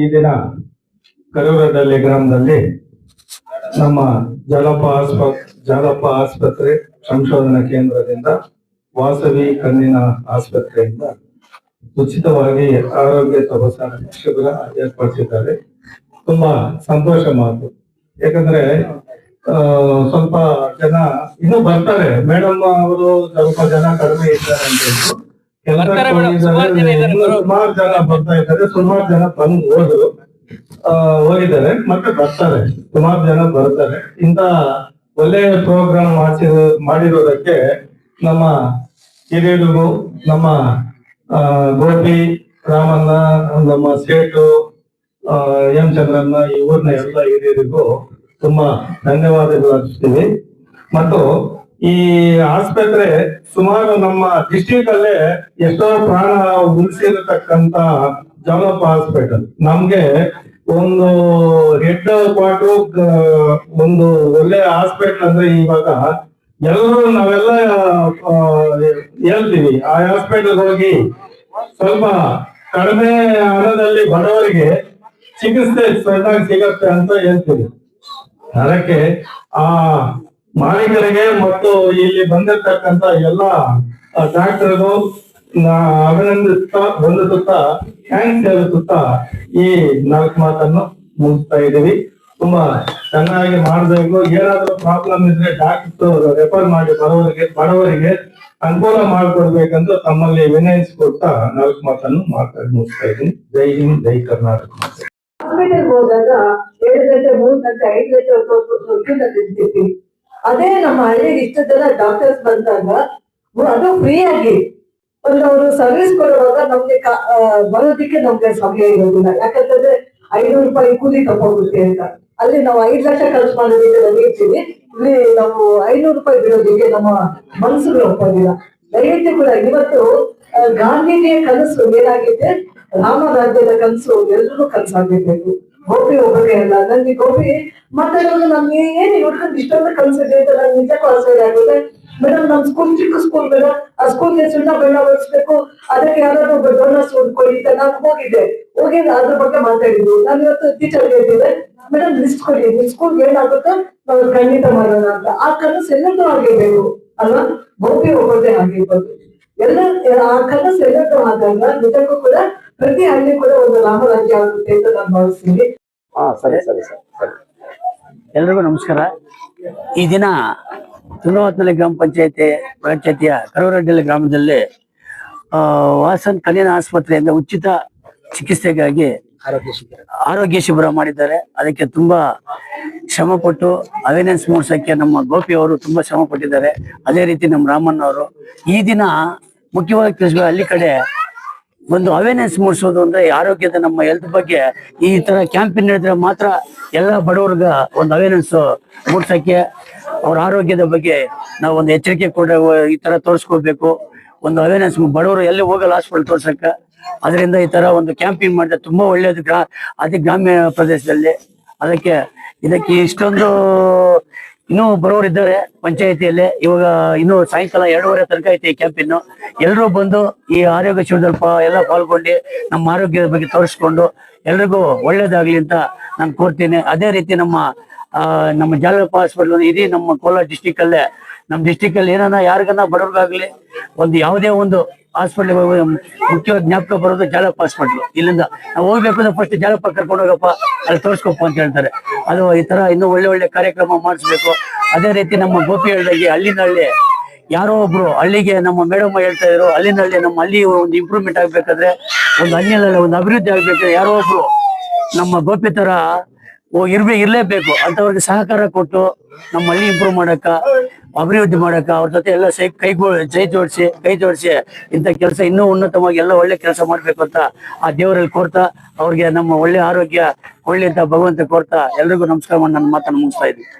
ಈ ದಿನ ಕರೂರದಲ್ಲಿ ಗ್ರಾಮದಲ್ಲಿ ನಮ್ಮ ಜಾಲಪ್ಪ ಆಸ್ಪತ್ರೆ ಜಾಲಪ್ಪ ಆಸ್ಪತ್ರೆ ಸಂಶೋಧನಾ ಕೇಂದ್ರದಿಂದ ವಾಸವಿ ಕಣ್ಣಿನ ಆಸ್ಪತ್ರೆಯಿಂದ ಉಚಿತವಾಗಿ ಆರೋಗ್ಯ ತಪಾಸಣಾ ಶಿಬಿರ ಏರ್ಪಡಿಸಿದ್ದಾರೆ. ತುಂಬಾ ಸಂತೋಷ ಮಾತು. ಯಾಕಂದ್ರೆ ಸ್ವಲ್ಪ ಜನ ಇನ್ನೂ ಬರ್ತಾರೆ. ಮೇಡಮ್ ಅವರು ಸ್ವಲ್ಪ ಜನ ಕಡಿಮೆ ಇದ್ದಾರೆ ಅಂತ ಹೇಳಿದ್ರು. ಸುಮಾರ್ ಜನ ಬರ್ತಾ ಇದ್ದಾರೆ ಸುಮಾರು ಜನ ಬಂದು ಹೋದ್ರು ಹೋಗಿದ್ದಾರೆ ಮತ್ತೆ ಬರ್ತಾರೆ ಸುಮಾರು ಜನ ಬರ್ತಾರೆ ಇಂತ ಒಳ್ಳೆಯ ಪ್ರೋಗ್ರಾಮ್ ಹಾಕಿ ಮಾಡಿರೋದಕ್ಕೆ ನಮ್ಮ ಹಿರಿಯರು ನಮ್ಮ ಗೋಪಿ ರಾಮಣ್ಣ ನಮ್ಮ ಸೇಟು ಎಂ ಚಂದ್ರಣ್ಣ ಈ ಊರಿನ ಎಲ್ಲ ಹಿರಿಯರಿಗೂ ತುಂಬಾ ಧನ್ಯವಾದಗಳು ಅರ್ಪಿಸ್ತೀವಿ. ಮತ್ತು ಈ ಆಸ್ಪತ್ರೆ ಸುಮಾರು ನಮ್ಮ ಡಿಸ್ಟಿಕ್ ಅಲ್ಲೇ ಎಷ್ಟೋ ಪ್ರಾಣ ಉಳಿಸಿರತಕ್ಕಂತ ಜಾಲಪ್ಪ ಹಾಸ್ಪಿಟಲ್ ನಮ್ಗೆ ಒಂದು ಹೆಡ್ ಕ್ವಾರ್ಟರ್ ಒಂದು ಒಳ್ಳೆ ಹಾಸ್ಪಿಟಲ್ ಅಂದ್ರೆ ಇವಾಗ ಎಲ್ಲರೂ ನಾವೆಲ್ಲ ಹೇಳ್ತೀವಿ, ಆ ಹಾಸ್ಪಿಟಲ್ ಹೋಗಿ ಸ್ವಲ್ಪ ಕಡಿಮೆ ಹಣದಲ್ಲಿ ಬಡವರಿಗೆ ಚಿಕಿತ್ಸೆ ಸರಿಯಾಗಿ ಸಿಗತ್ತೆ ಅಂತ ಹೇಳ್ತೀವಿ. ಅದಕ್ಕೆ ಆ ಮಾಲೀಕರಿಗೆ ಮತ್ತು ಇಲ್ಲಿ ಬಂದಿರ್ತಕ್ಕಂತ ಎಲ್ಲ ಡಾಕ್ಟರ್ಗಳು ಅಭಿನಂದಿಸ್ತಾ ವಂದಿಸುತ್ತಾ ಥ್ಯಾಂಕ್ಸ್ ಹೇಳುತ್ತಾ ಈ ನಾಲ್ಕು ಮಾತನ್ನು ಮುಗಿಸ್ತಾ ಇದ್ದೀವಿ. ತುಂಬಾ ಚೆನ್ನಾಗಿ ಮಾಡಬೇಕು. ಏನಾದ್ರೂ ಪ್ರಾಬ್ಲಮ್ ಇದ್ರೆ ಡಾಕ್ಟರ್ ರೆಫರ್ ಮಾಡಿ ಬರೋರಿಗೆ ಬಡವರಿಗೆ ಅನುಕೂಲ ಮಾಡಿಕೊಡ್ಬೇಕಂತ ತಮ್ಮಲ್ಲಿ ವಿನಯಿಸಿಕೊಡ್ತಾ ನಾಲ್ಕು ಮಾತನ್ನು ಮಾತಾಡಿ ಮುಗಿಸ್ತಾ ಇದ್ದೀನಿ. ಜೈ ಹಿಂದ್, ಜೈ ಕರ್ನಾಟಕ. ಹಾಸ್ಪಿಟಲ್ ಹೋದಾಗ ಏಳು ಗಂಟೆ, ಮೂರು ಗಂಟೆ, ಐದು ಗಂಟೆ ಅದೇ ನಮ್ಮ ಹಳ್ಳಿಗೆ ಇಷ್ಟು ಜನ ಡಾಕ್ಟರ್ಸ್ ಬಂದಾಗ ಅದು ಫ್ರೀ ಆಗಿ ಒಂದು ಅವರು ಸರ್ವಿಸ್ ಕೊಡುವಾಗ ನಮ್ಗೆ ಬರೋದಿಕ್ಕೆ ನಮ್ಗೆ ಸಮಯ ಇರೋದಿಲ್ಲ. ಯಾಕಂತಂದ್ರೆ ಐನೂರು ರೂಪಾಯಿ ಕೂಲಿ ತಗೋಗುತ್ತೆ ಅಂತ. ಅಲ್ಲಿ ನಾವು ಐದು ಲಕ್ಷ ಖರ್ಚು ಮಾಡೋದಕ್ಕೆ ನಡೀತೀವಿ ಇಲ್ಲಿ ನಾವು ಐನೂರು ರೂಪಾಯಿ ಬಿಡೋದಿಕ್ಕೆ ನಮ್ಮ ಮನಸ್ಸುಗಳು ಒಪ್ಪೋದಿಲ್ಲ. ದಯವಿಟ್ಟು ಕೂಡ ಇವತ್ತು ಗಾಂಧೀಜಿಯ ಕನಸು ಏನಾಗಿದೆ? ರಾಮರಾಜ್ಯದ ಕನಸು ಎಲ್ರಿಗೂ ಕನಸಾಗಿರ್ಬೇಕು ಗೋಪಿ ಒಬ್ಬರೇ ಅಲ್ಲ. ನನ್ಗೆ ಗೋಪಿ ಮತ್ತೆ ನಮ್ಗೆ ಏನ್ ಹುಡ್ಕೊಂಡು ಇಷ್ಟೊಂದು ಕನಸಿದೆ ಅಂತ ನಂಗೆ ನಿಜಕ್ಕೂ ಆಶ್ಚರ್ಯ ಆಗುತ್ತೆ. ಮೇಡಮ್ ನಮ್ ಸ್ಕೂಲ್ ಚಿಕ್ಕ ಸ್ಕೂಲ್ ಬೇಡ. ಆ ಸ್ಕೂಲ್ಗೆ ಸುಣ್ಣ ಬೆಳ್ಳ ಬಳಸ್ಬೇಕು ಅದಕ್ಕೆ ಯಾರಾದ್ರೂ ಡೋನರ್ಸ್ ಹುಡ್ಕೊಳ್ಳಿ ಅಂತ ನಾನು ಹೋಗಿದ್ದೆ. ಹೋಗಿ ಅದ್ರ ಬಗ್ಗೆ ಮಾತಾಡಿದ್ರು ನಾನು ಇವತ್ತು ಟೀಚರ್ ಹೇಳ್ತಿದ್ದೆ ಮೇಡಮ್ ಲಿಸ್ಟ್ ಕೊಡಿ. ನಿಮ್ ಸ್ಕೂಲ್ಗೆ ಏನಾಗುತ್ತೆ, ನಾವು ಖಂಡಿತ ಮಾಡೋಣ ಅಂತ. ಆ ಕನಸು ಎಲ್ಲದೂ ಆಗಿರ್ಬೇಕು, ಅಲ್ವಾ? ಗೋಪಿ ಒಬ್ಬರದೇ ಆಗಿರ್ಬೋದು ಎಲ್ಲ, ಆ ಕನಸು ಎಲ್ಲದೂ ಆದಾಗ ನಿಜಕ್ಕೂ ಕೂಡ ಪ್ರತಿ ಹಳ್ಳಿ ಕೂಡ ಒಂದು ರಾಮರಾಜ್ಯ ಆಗುತ್ತೆ ಅಂತ ನಾನು ಭಾವಿಸ್ತೀನಿ. ಹಾ ಸರಿ ಸರಿ ಸರಿ ಸರಿ. ಎಲ್ರಿಗೂ ನಮಸ್ಕಾರ. ಈ ದಿನ ತುನವತ್ನಳ್ಳಿ ಗ್ರಾಮ ಪಂಚಾಯತಿ ಪಂಚಾಯತಿಯ ಕರವರಡ್ಡಳ್ಳಿ ಗ್ರಾಮದಲ್ಲಿ ಆ, ವಾಸನ್ ಕಲ್ಯಾಣ ಆಸ್ಪತ್ರೆಯಿಂದ ಉಚಿತ ಚಿಕಿತ್ಸೆಗಾಗಿ ಆರೋಗ್ಯ ಶಿಬಿರ. ಮಾಡಿದ್ದಾರೆ. ಅದಕ್ಕೆ ತುಂಬಾ ಶ್ರಮ ಪಟ್ಟು ಅವೇರ್ನೆಸ್ ಮೂಡಿಸಕ್ಕೆ ನಮ್ಮ ಗೋಪಿ ಅವರು ತುಂಬಾ ಶ್ರಮ ಪಟ್ಟಿದ್ದಾರೆ. ಅದೇ ರೀತಿ ನಮ್ಮ ರಾಮಣ್ಣ ಅವರು ಈ ದಿನ ಮುಖ್ಯವಾಗಿ ತಿಳಿಸ್ಬೇಕು ಹಳ್ಳಿ ಕಡೆ ಒಂದು ಅವೇರ್ನೆಸ್ ಮೂಡಿಸೋದು ಅಂದ್ರೆ ಆರೋಗ್ಯದ ನಮ್ಮ ಹೆಲ್ತ್ ಬಗ್ಗೆ ಈ ತರ ಕ್ಯಾಂಪೇನ್ ನಡೆದ್ರೆ ಮಾತ್ರ ಎಲ್ಲ ಬಡವರ್ಗ ಒಂದು ಅವೇರ್ನೆಸ್ ಮೂಡ್ಸಕ್ಕೆ ಅವ್ರ ಆರೋಗ್ಯದ ಬಗ್ಗೆ ನಾವು ಒಂದು ಎಚ್ಚರಿಕೆ ಕೊಡ, ಈ ತರ ತೋರಿಸ್ಕೋಬೇಕು. ಒಂದು ಅವೇರ್ನೆಸ್ ಬಡವರು ಎಲ್ಲಿ ಹೋಗಲ್ಲ ಹಾಸ್ಪಿಟಲ್ ತೋರ್ಸಕ್ಕ. ಅದರಿಂದ ಈ ತರ ಒಂದು ಕ್ಯಾಂಪಿಂಗ್ ಮಾಡಿದ್ರೆ ತುಂಬಾ ಒಳ್ಳೇದು ಗ್ರಾ ಗ್ರಾಮೀಣ ಪ್ರದೇಶದಲ್ಲಿ. ಅದಕ್ಕೆ ಇದಕ್ಕೆ ಇಷ್ಟೊಂದು ಇನ್ನೂ ಬರೋರು ಇದ್ದಾರೆ ಪಂಚಾಯತಿಯಲ್ಲಿ. ಇವಾಗ ಇನ್ನು ಸಾಯಂಕಾಲ ಎರಡೂವರೆ ತನಕ ಐತೆ ಈ ಇನ್ನು. ಎಲ್ಲರೂ ಬಂದು ಈ ಆರೋಗ್ಯ ಶಿಬಿರದಲ್ಲಿ ಎಲ್ಲ ಪಾಲ್ಗೊಂಡು ನಮ್ಮ ಆರೋಗ್ಯದ ಬಗ್ಗೆ ತೋರಿಸ್ಕೊಂಡು ಎಲ್ರಿಗೂ ಒಳ್ಳೇದಾಗ್ಲಿ ಅಂತ ನಾನು ಕೋರ್ತೀನಿ. ಅದೇ ರೀತಿ ನಮ್ಮ ನಮ್ಮ ಜಾಲಪ್ಪ ಹಾಸ್ಪಿಟಲ್ ಇಡೀ ನಮ್ಮ ಕೋಲಾರ ಡಿಸ್ಟಿಕ್ ಅಲ್ಲೇ, ನಮ್ಮ ಡಿಸ್ಟಿಕ್ ಅಲ್ಲಿ ಏನಾನ ಯಾರಿಗನ್ನ ಬಡವ್ರಿಗಾಗ್ಲಿ ಒಂದು ಯಾವುದೇ ಒಂದು ಹಾಸ್ಪಿಟ್ಲ್ ಮುಖ್ಯವಾಗಿ ಜ್ಞಾಪಕ ಬರೋದು ಜಾಲಪ್ಪ ಹಾಸ್ಪಿಟ್ಲು. ಇಲ್ಲಿಂದ ನಾವು ಹೋಗ್ಬೇಕು ಅಂದ್ರೆ ಫಸ್ಟ್ ಜಾಲಪ್ಪ ಕರ್ಕೊಂಡು ಹೋಗಪ್ಪ, ಅಲ್ಲಿ ತೋರಿಸ್ಕೊಪ್ಪ ಅಂತ ಹೇಳ್ತಾರೆ. ಅದು ಈ ತರ ಇನ್ನೂ ಒಳ್ಳೆ ಒಳ್ಳೆ ಕಾರ್ಯಕ್ರಮ ಮಾಡಿಸ್ಬೇಕು. ಅದೇ ರೀತಿ ನಮ್ಮ ಗೋಪಿ ಹೇಳಿದಾಗೆ ಹಳ್ಳಿನಳ್ಳಿ ಯಾರೋ ಒಬ್ರು ಹಳ್ಳಿಗೆ ನಮ್ಮ ಮೇಡಮ್ ಹೇಳ್ತಾ ಇದ್ರು ಹಳ್ಳಿನಲ್ಲಿ ನಮ್ಮ ಹಳ್ಳಿ ಒಂದು ಇಂಪ್ರೂವ್ಮೆಂಟ್ ಆಗ್ಬೇಕಾದ್ರೆ ಒಂದು ಹಳ್ಳಿನಲ್ಲಿ ಒಂದು ಅಭಿವೃದ್ಧಿ ಆಗ್ಬೇಕಾದ್ರೆ ಯಾರೋ ಒಬ್ರು ನಮ್ಮ ಗೋಪಿ ತರ ಓ ಇರ್ಬೇ ಇರ್ಲೇಬೇಕು. ಅಂತವ್ರಿಗೆ ಸಹಕಾರ ಕೊಟ್ಟು ನಮ್ಮ ಹಳ್ಳಿ ಇಂಪ್ರೂವ್ ಮಾಡಕ್ಕ ಅಭಿವೃದ್ಧಿ ಮಾಡಕ್ಕ ಅವ್ರ ಜೊತೆ ಎಲ್ಲ ಸೈ ಕೈ ಜೈ ಜೋಡಿಸಿ, ಕೈ ಜೋಡಿಸಿ ಇಂಥ ಕೆಲಸ ಇನ್ನೂ ಉನ್ನತವಾಗಿ ಎಲ್ಲ ಒಳ್ಳೆ ಕೆಲಸ ಮಾಡ್ಬೇಕು ಅಂತ ಆ ದೇವರಲ್ಲಿ ಕೋರ್ತಾ, ಅವ್ರಿಗೆ ನಮ್ಮ ಒಳ್ಳೆ ಆರೋಗ್ಯ, ಒಳ್ಳೆ ಅಂತ ಭಗವಂತ ಕೋರ್ತಾ ಎಲ್ರಿಗೂ ನಮಸ್ಕಾರ ಮಾಡಿ ನನ್ನ ಮಾತನ್ನು ಮುಗಿಸ್ತಾ ಇದ್ದೀನಿ.